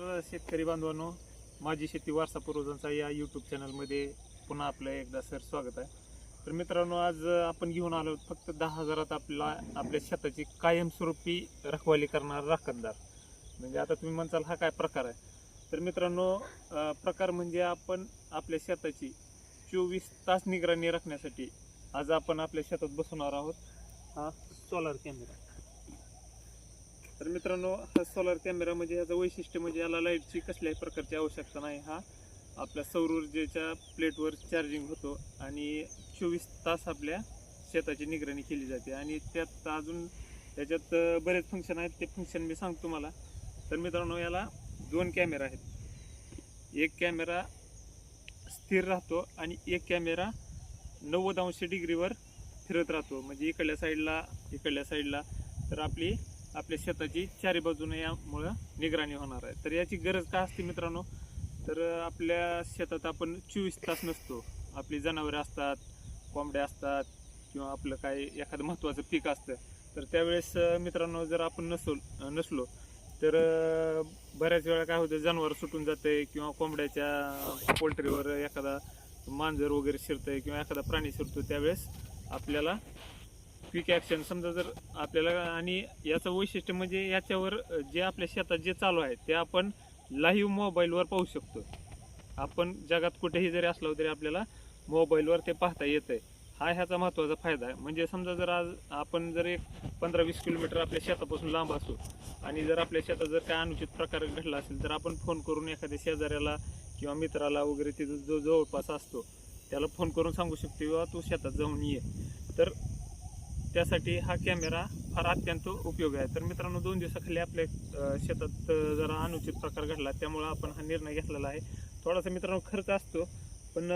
तर शेतकरी बांधवांनो माझी शेती वारसा पूर्वजांचा या यूट्यूब चॅनलमध्ये पुन्हा आपलं एकदा सर स्वागत आहे. तर मित्रांनो आज आपण घेऊन आलो फक्त दहा हजारात आपला आपल्या शेताची कायमस्वरूपी रखवाली करणारा राखणदार म्हणजे आता तुम्ही म्हणताल हा काय प्रकार आहे? तर मित्रांनो प्रकार म्हणजे आपण आपल्या शेताची चोवीस तास निगराणी राखण्यासाठी आज आपण आपल्या शेतात बसवणार आहोत. हा सोलार कॅमेरा तर मित्रांनो हा सोलार कॅमेरा म्हणजे याचं वैशिष्ट्य म्हणजे याला लाईटची कसल्याही प्रकारची आवश्यकता नाही. हा आपल्या सौर ऊर्जेच्या प्लेटवर चार्जिंग होतो आणि चोवीस तास आपल्या शेताची निगराणी केली जाते. आणि त्यात अजून त्याच्यात बरेच फंक्शन आहेत. ते फंक्शन मी सांगतो तुम्हाला. तर मित्रांनो याला दोन कॅमेरा आहेत. एक कॅमेरा स्थिर राहतो आणि एक कॅमेरा नव्वद अंश डिग्रीवर फिरत राहतो. म्हणजे इकडल्या साईडला इकडल्या साईडला तर आपली आपल्या शेताची चारी बाजूने यामुळं निगराणी होणार आहे. तर याची गरज का असते मित्रांनो? तर आपल्या शेतात आपण चोवीस तास नसतो. आपली जनावरे असतात कोंबड्या असतात किंवा आपलं काय एखादं महत्त्वाचं पीक असतं. तर त्यावेळेस मित्रांनो जर आपण नसो नसलो तर बऱ्याच वेळा काय होतं जनावर सुटून जाते किंवा कोंबड्याच्या पोल्ट्रीवर एखादा मांजर वगैरे शिरतंय किंवा एखादा प्राणी शिरतो त्यावेळेस आपल्याला क्विक ॲक्शन समजा जर आपल्याला आणि याचं वैशिष्ट्य म्हणजे याच्यावर जे आपल्या शेतात जे चालू आहे ते आपण लाईव्ह मोबाईलवर पाहू शकतो. आपण जगात कुठेही जरी असलो तरी आपल्याला मोबाईलवर ते पाहता येतंय. हा ह्याचा महत्त्वाचा फायदा आहे. म्हणजे समजा जर आज आपण जर एक पंधरा वीस किलोमीटर आपल्या शेतापासून लांब असू आणि जर आपल्या शेतात जर काय अनुचित प्रकार घडला असेल तर आपण फोन करून एखाद्या शेजाऱ्याला किंवा मित्राला वगैरे तिथं जो जवळपास असतो त्याला फोन करून सांगू शकतो किंवा तू शेतात जाऊन ये. तर त्यासाठी हा कॅमेरा फार अत्यंत उपयोगी आहे. तर मित्रांनो दोन दिवसाखाली आपल्या शेतात जरा अनुचित प्रकार घडला त्यामुळं आपण हा निर्णय घेतलेला आहे. थोडासा मित्रांनो खर्च असतो पण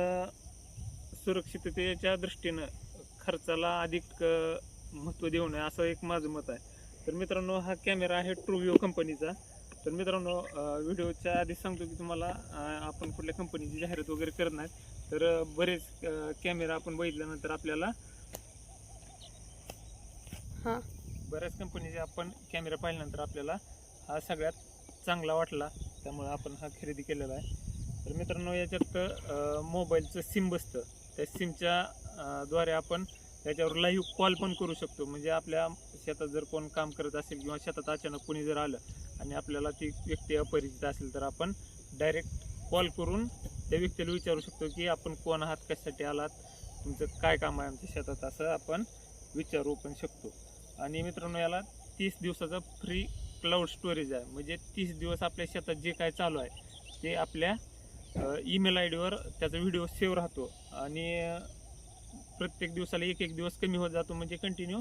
सुरक्षिततेच्या दृष्टीनं खर्चाला अधिक महत्त्व देऊ नये असं एक माझं मत आहे. तर मित्रांनो हा कॅमेरा आहे ट्रूव्हिओ कंपनीचा. तर मित्रांनो व्हिडिओच्या आधी सांगतो की तुम्हाला आपण कुठल्या कंपनीची जाहिरात वगैरे करत तर बरेच कॅमेरा आपण बघितल्यानंतर आपल्याला हां. बऱ्याच कंपनीचे आपण कॅमेरा पाहिल्यानंतर आपल्याला हा सगळ्यात चांगला वाटला. त्यामुळे आपण हा खरेदी केलेला आहे. तर मित्रांनो याच्यात मोबाईलचं सिम बसतं. त्या सिमच्या द्वारे आपण त्याच्यावर लाईव्ह कॉल पण करू शकतो. म्हणजे आपल्या शेतात जर कोण काम करत असेल किंवा शेतात अचानक कोणी जर आलं आणि आपल्याला ती व्यक्ती अपरिचित असेल तर आपण डायरेक्ट कॉल करून त्या व्यक्तीला विचारू शकतो की आपण कोण आहात कशासाठी आलात तुमचं काय काम आहे आमच्या शेतात असं आपण विचारू पण शकतो. आणि मित्रांनो याला तीस दिवसाचा फ्री क्लाउड स्टोरेज आहे. म्हणजे तीस दिवस आपल्या शेतात जे काय चालू आहे ते आपल्या ईमेल आय डीवर त्याचा व्हिडिओ सेव्ह राहतो. आणि प्रत्येक दिवसाला एक एक दिवस कमी होत जातो. म्हणजे कंटिन्यू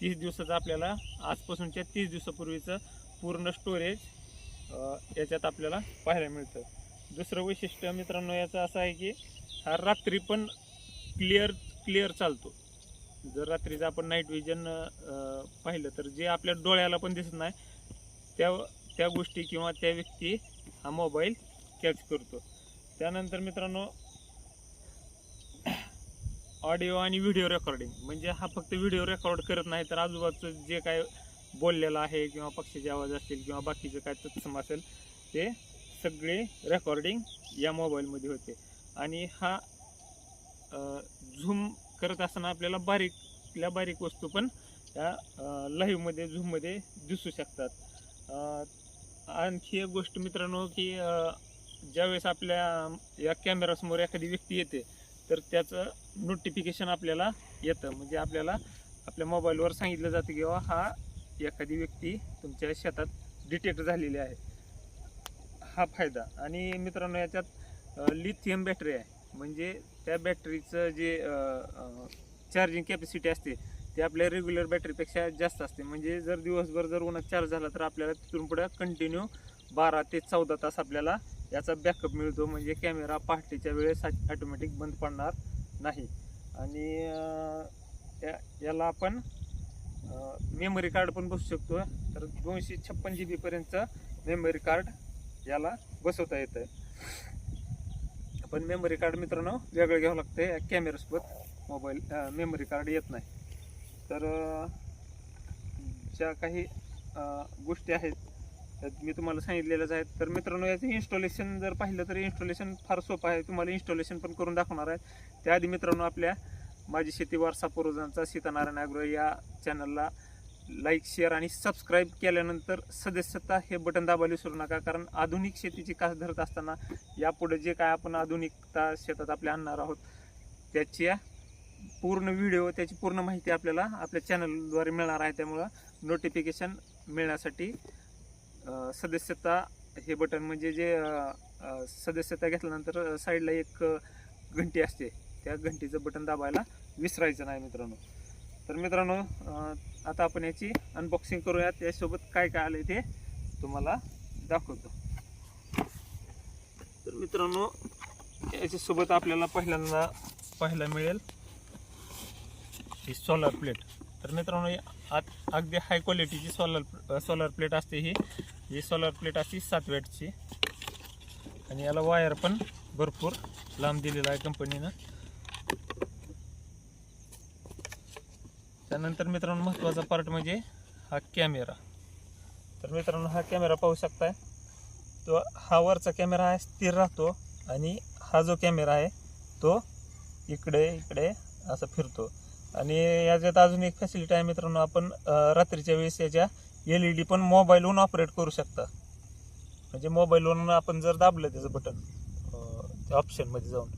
तीस दिवसाचं आपल्याला आजपासूनच्या तीस दिवसापूर्वीचं पूर्ण स्टोरेज याच्यात आपल्याला पाहायला मिळतं. दुसरं वैशिष्ट्य मित्रांनो याचं असं आहे की हा रात्री पण क्लिअर क्लिअर चालतो. जर रात्रीचं आपण नाईट विजन पाहिलं तर जे आपल्या डोळ्याला पण दिसत नाही त्या त्या गोष्टी किंवा त्या व्यक्ती हा मोबाईल कॅच करतो. त्यानंतर मित्रांनो ऑडिओ आणि व्हिडिओ रेकॉर्डिंग म्हणजे हा फक्त व्हिडिओ रेकॉर्ड करत नाही तर आजूबाजूचं जे काय बोललेलं आहे किंवा पक्षीचे आवाज असतील किंवा बाकीचे काय तत्सम असेल ते सगळे रेकॉर्डिंग या मोबाईलमध्ये होते. आणि हा झूम करत असताना आपल्याला बारीकल्या बारीक वस्तू पण या लाईव्हमध्ये झूममध्ये दिसू शकतात. आणखी एक गोष्ट मित्रांनो की ज्यावेळेस आपल्या या कॅमेरासमोर एखादी व्यक्ती येते तर त्याचं नोटिफिकेशन आपल्याला येतं. म्हणजे आपल्याला आपल्या मोबाईलवर सांगितलं जातं की बाबा हा एखादी व्यक्ती तुमच्या शेतात डिटेक्ट झालेली आहे. हा फायदा. आणि मित्रांनो याच्यात लिथियम बॅटरी आहे. म्हणजे त्या बॅटरीचं जे चार्जिंग कॅपॅसिटी असते ते आपल्या रेग्युलर बॅटरीपेक्षा जास्त असते. म्हणजे जर दिवसभर जर उन्हात चार्ज झाला तर आपल्याला तिथून पुढे कंटिन्यू बारा ते चौदा तास आपल्याला याचा बॅकअप मिळतो. म्हणजे कॅमेरा पहाटेच्या वेळेस ऑटोमॅटिक बंद पडणार नाही. आणि या- याला आपण मेमरी कार्ड पण बसू शकतो. तर दोनशे छप्पन जी बीपर्यंतचं मेमरी कार्ड याला बसवता येतं पण मेमरी कार्ड मित्रांनो वेगळं घ्यावं लागतं या कॅमेऱ्यासोबत मोबाईल मेमरी कार्ड येत नाही. तर ज्या काही गोष्टी आहेत त्यात मी तुम्हाला सांगितलेलंच आहे तर मित्रांनो याचं इन्स्टॉलेशन जर पाहिलं तर इन्स्टॉलेशन फार सोपं आहे. तुम्हाला इन्स्टॉलेशन पण करून दाखवणार आहे. त्याआधी मित्रांनो आपल्या माझी शेती वारसा पूर्वजांचा सीतानारायण आग्रह या चॅनलला लाईक शेअर आणि सबस्क्राईब केल्यानंतर सदस्यता हे बटन दाबायला विसरू नका कारण आधुनिक शेतीची कास धरत असताना यापुढे जे काय आपण आधुनिकता शेतात आपल्या आणणार आहोत त्याच्या पूर्ण व्हिडिओ त्याची पूर्ण माहिती आपल्याला आपल्या चॅनलद्वारे मिळणार आहे. त्यामुळं नोटिफिकेशन मिळण्यासाठी सदस्यता हे बटन म्हणजे जे सदस्यता घेतल्यानंतर साईडला एक घंटी असते. त्या घंटीचं बटन दाबायला विसरायचं नाही मित्रांनो. तर मित्रांनो आता आपण याची अनबॉक्सिंग करूया त्यासोबत काय काय आलं ते तुम्हाला दाखवतो. तर मित्रांनो याच्यासोबत आपल्याला पहिल्यांदा पाहायला मिळेल ही सोलर प्लेट तर मित्रांनो आत- अगदी हाय क्वालिटीची सोलर सोलर प्लेट असते ही. ही सोलर प्लेट असते सात वॅटची आणि याला वायर पण भरपूर लांब दिलेला आहे कंपनीनं त्यानंतर मित्रांनो महत्त्वाचा पार्ट म्हणजे हा कॅमेरा तर मित्रांनो हा कॅमेरा पाहू शकताय. तो हा वरचा कॅमेरा आहे स्थिर राहतो आणि हा जो कॅमेरा आहे तो इकडे इकडे असं फिरतो. आणि याच्यात अजून एक फॅसिलिटी आहे मित्रांनो आपण रात्रीच्या वेळेस याच्या एल ई डी पण मोबाईलवरून ऑपरेट करू शकता. म्हणजे मोबाईलवरून आपण जर दाबलं त्याचं बटन त्या ऑप्शनमध्ये जाऊन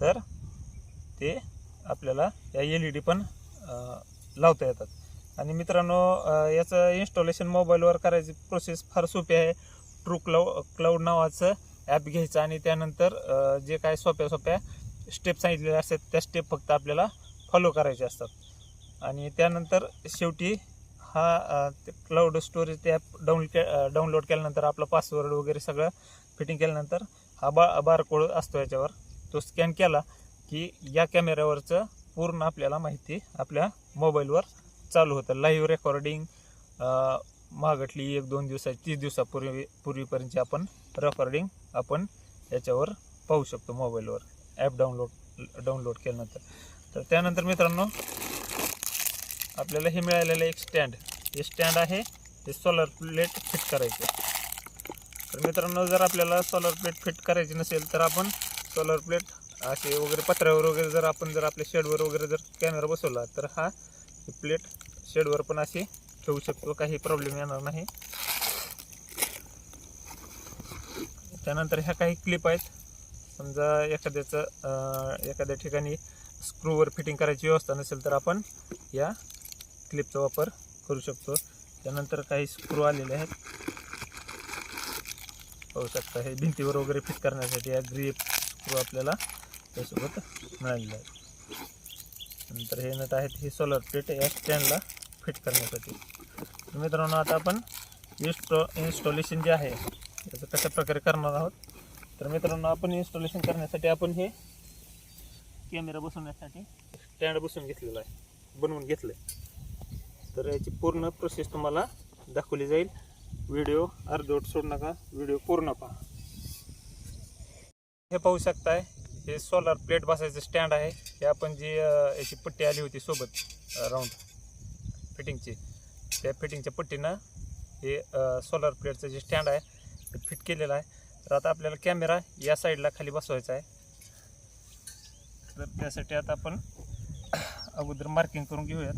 तर ते आपल्याला या एल ई डी पण लावता येतात. आणि मित्रांनो याचं इन्स्टॉलेशन मोबाईलवर करायची प्रोसेस फार सोपी आहे. ट्रू क्लाउ क्लाउड नावाचं ॲप घ्यायचं आणि त्यानंतर जे काय सोप्या सोप्या स्टेप सांगितलेल्या असतात त्या स्टेप फक्त आपल्याला फॉलो करायचे असतात. आणि त्यानंतर शेवटी हा क्लाउड स्टोरेज ते ॲप डाउन के डाउनलोड केल्यानंतर आपला पासवर्ड वगैरे सगळं फिटिंग केल्यानंतर हा बा बारकोड असतो याच्यावर. तो स्कॅन केला की या कॅमेऱ्यावरचं पूर्ण आपल्याला माहिती आपल्या मोबाईलवर चालू होतं. लाईव्ह रेकॉर्डिंग मागटली एक दोन दिवसा तीस दिवसापूर्वी पूर्वीपर्यंतची आपण रेकॉर्डिंग आपण याच्यावर पाहू शकतो मोबाईलवर. ॲप डाउनलोड डाउनलोड केल्यानंतर. तर त्यानंतर मित्रांनो आपल्याला हे मिळालेलं एक स्टँड हे स्टँड आहे हे सोलर प्लेट फिट करायचं. तर मित्रांनो जर आपल्याला सोलर प्लेट फिट करायची नसेल तर आपण सोलर प्लेट असे वगैरे पत्र्यावर वगैरे जर आपण जर आपल्या शेडवर वगैरे जर कॅमेरा बसवला तर हा प्लेट शेडवर पण असे ठेवू शकतो काही प्रॉब्लेम येणार नाही. त्यानंतर ह्या काही क्लिप आहेत. समजा एखाद्याचं एखाद्या ठिकाणी स्क्रूवर फिटिंग करायची व्यवस्था नसेल तर आपण या क्लिपचा वापर करू शकतो. त्यानंतर काही स्क्रू आलेले आहेत. पाहू शकता हे भिंतीवर वगैरे फिट करण्यासाठी या ग्रीप स्क्रू आपल्याला त्यासोबत मिळालेलं आहे नंतर हे नट आहेत हे सोलर प्लेट या स्टँडला फिट करण्यासाठी. मित्रांनो आता आपण इन्स्टॉ इन्स्टॉलेशन जे आहे याचं कशा प्रकारे करणार आहोत? तर मित्रांनो आपण इन्स्टॉलेशन करण्यासाठी आपण हे कॅमेरा बसवण्यासाठी स्टँड बसवून घेतलेला आहे. बनवून घेतलं आहे तर याची पूर्ण प्रोसेस तुम्हाला दाखवली जाईल. व्हिडिओ अर्धवट सोडू नका व्हिडिओ पूर्ण पहा. हे पाहू शकताय हे सोलर प्लेट बसायचं स्टँड आहे. हे आपण जी याची पट्टी आली होती सोबत राऊंड फिटिंगची त्या फिटिंगच्या पट्टीनं हे सोलर प्लेटचं जे स्टँड आहे ते फिट केलेलं आहे. तर आता आपल्याला कॅमेरा या साईडला खाली बसवायचा आहे. तर त्यासाठी आता आपण अगोदर मार्किंग करून घेऊयात.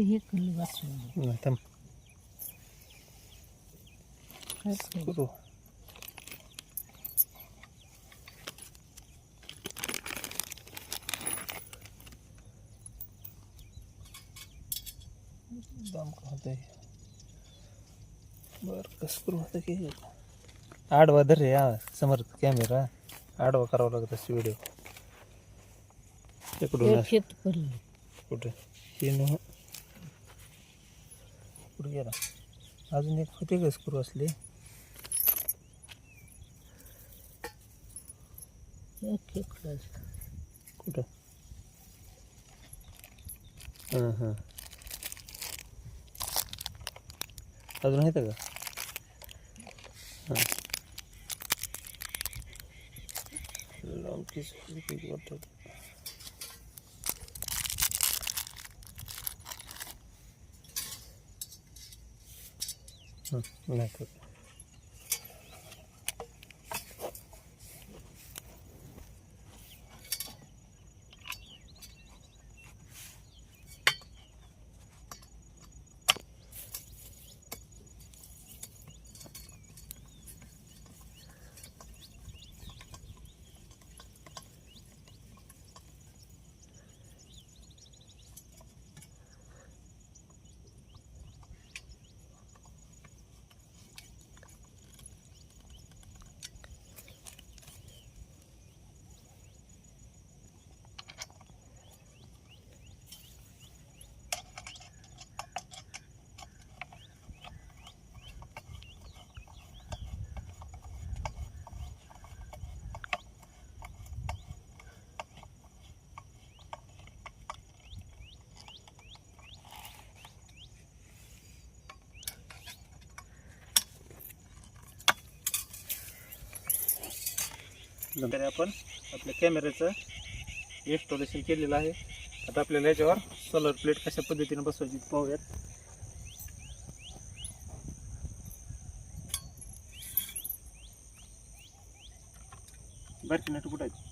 मध्ये हे कल बसवून नाही थांब. काय करू? करू. दम होतंय बर कसं करू होतं की? आडवा धर रे हा समर्थ कॅमेरा आडवा करावा लागत असते व्हिडिओ इकडून हे असं. खेत पडलं. कुठे? हे न कुठे गेला. अजून एक होते का स्क्रू असले कुठं? हां हां. अजून आहेत का? हां. लांब किस वाटत किती वाटतं हं, नाही तर नंतर आपण आपल्या कॅमेऱ्याचं इन्स्टॉलेशन केलेलं आहे. आता आपल्याला याच्यावर सोलर प्लेट कशा पद्धतीने बसवायची पाहूयात पाहूयात. बारकी नट कुठं आहेत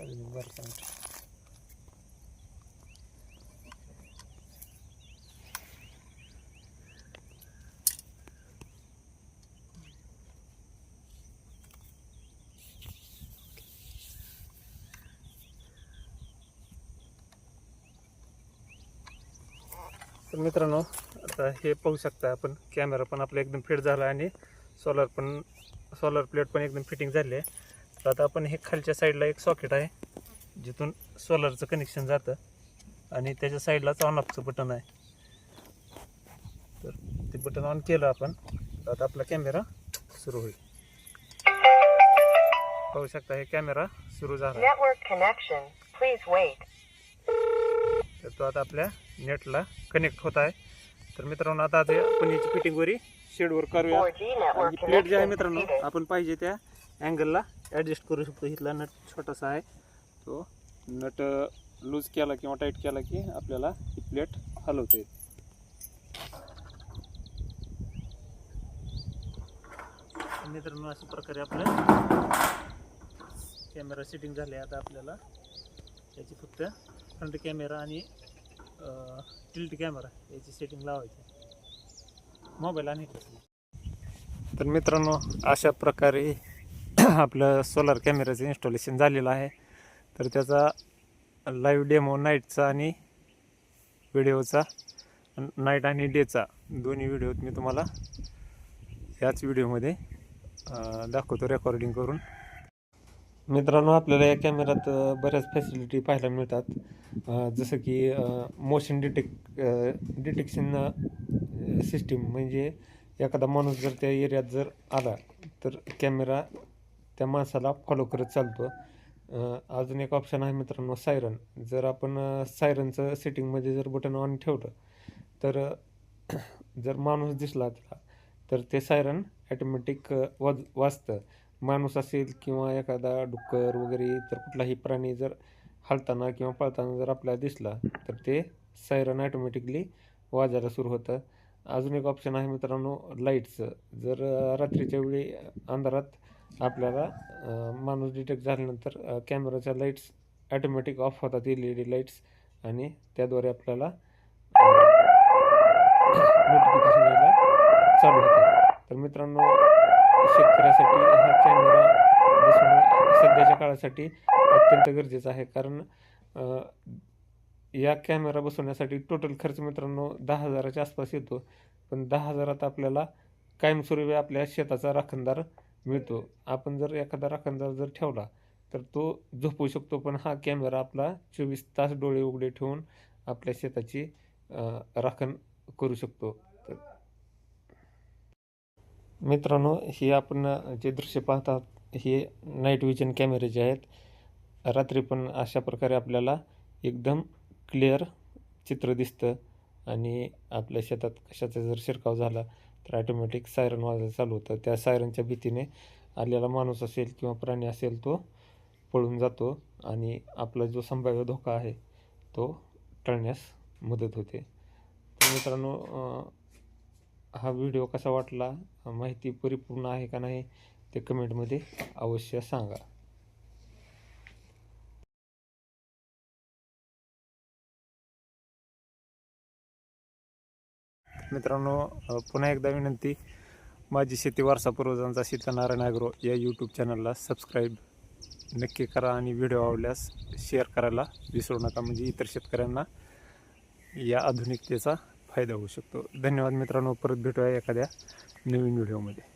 अजून बरं सांगतो तर मित्रांनो आता हे पाहू शकता आपण कॅमेरा पण आपला एकदम फिट झाला आणि सोलर पण सोलर प्लेट पण एकदम फिटिंग झाली आहे. तर आता आपण हे खालच्या साईडला एक सॉकेट आहे. जिथून सोलरचं कनेक्शन जातं आणि त्याच्या साईडलाच ऑन ऑफचं बटन आहे. तर ते बटन ऑन केलं आपण आता आपला कॅमेरा सुरू होईल. पाहू शकता हे कॅमेरा सुरू झाला. तर तो आता आपल्या नेटला कनेक्ट होत आहे. तर मित्रांनो आता ते आपण याची फिटिंगवरी शेडवर करूया. 4G network आणि प्लेट जे आहे मित्रांनो. आपण पाहिजे त्या अँगलला ॲडजस्ट करू शकतो. इथला नट छोटासा आहे. तो नट लूज केला किंवा टाईट केला की आपल्याला ही प्लेट हलवता तर मित्रांनो अशा प्रकारे आपलं कॅमेरा सेटिंग झाले आता आपल्याला याची फक्त फ्रंट कॅमेरा आणि टिल्ट कॅमेरा याची सेटिंग लावायची मोबाईल आणि तर मित्रांनो अशा प्रकारे आपलं सोलर कॅमेऱ्याचं इन्स्टॉलेशन झालेलं आहे. तर त्याचा लाईव्ह डेमो नाईटचा आणि व्हिडिओचा नाईट आणि डेचा दोन्ही व्हिडिओ मी तुम्हाला ह्याच व्हिडिओमध्ये दाखवतो रेकॉर्डिंग करून. मित्रांनो आपल्याला या कॅमेऱ्यात बऱ्याच फॅसिलिटी पाहायला मिळतात. जसं की मोशन डिटेक डिटेक्शन सिस्टीम म्हणजे एखादा माणूस जर त्या एरियात जर आला तर कॅमेरा त्या माणसाला फॉलो करत चालतो. अजून एक ऑप्शन आहे मित्रांनो सायरन जर आपण सायरनचं सेटिंगमध्ये जर बटन ऑन ठेवलं तर जर माणूस दिसला त्याला तर ते सायरन ॲटोमॅटिक वाज वाजतं. माणूस असेल किंवा एखादा डुक्कर वगैरे तर कुठलाही प्राणी जर हलताना किंवा पळताना जर आपल्याला दिसला तर ते सायरन ॲटोमॅटिकली वाजायला सुरू होतं. अजून एक ऑप्शन आहे मित्रांनो लाईटचं जर रात्रीच्या वेळी अंधारात आपल्याला माणूस डिटेक्ट झाल्यानंतर कॅमेराच्या लाईट्स ॲटोमॅटिक ऑफ होतात एल ई डी लाईट्स आणि त्याद्वारे आपल्याला नोटिफिकेशन यायला चालू होतात. तर मित्रांनो शेतकऱ्यासाठी हा कॅमेरा बसवणं सध्याच्या काळासाठी अत्यंत गरजेचं आहे. कारण या कॅमेरा बसवण्यासाठी टोटल खर्च मित्रांनो दहा हजाराच्या आसपास येतो. पण दहा हजारात आपल्याला कायमस्वरूपी आपल्या शेताचा राखणदार मिळतो. आपण जर एखादा राखणदार जर ठेवला तर तो झोपू शकतो पण हा कॅमेरा आपला चोवीस तास डोळे उघडे ठेवून आपल्या शेताची राखण करू शकतो. तर मित्रांनो हे आपण जे दृश्य पाहतात हे नाईट विजन कॅमेरे जे आहेत रात्री पण अशा प्रकारे आपल्याला एकदम क्लिअर चित्र दिसतं आणि आपल्या शेतात कशाचा जर शिरकाव झाला तर ॲटोमॅटिक सायरन वाजायला चालू होतं. त्या सायरनच्या भीतीने आलेला माणूस असेल किंवा प्राणी असेल तो पळून जातो आणि आपला जो संभाव्य धोका आहे तो टळण्यास मदत होते. तर मित्रांनो हा व्हिडिओ कसा वाटला? माहिती परिपूर्ण आहे का नाही ते कमेंटमध्ये अवश्य सांगा. मित्रांनो पुन्हा एकदा विनंती माझी शेती वारसा पूर्वजांचा सीतानारायण ॲग्रो या यूट्यूब चॅनलला सबस्क्राईब नक्की करा आणि व्हिडिओ आवडल्यास शेअर करायला विसरू नका. म्हणजे इतर शेतकऱ्यांना या आधुनिकतेचा फायदा होऊ शकतो. धन्यवाद मित्रांनो. परत भेटूया एखाद्या नवीन व्हिडिओमध्ये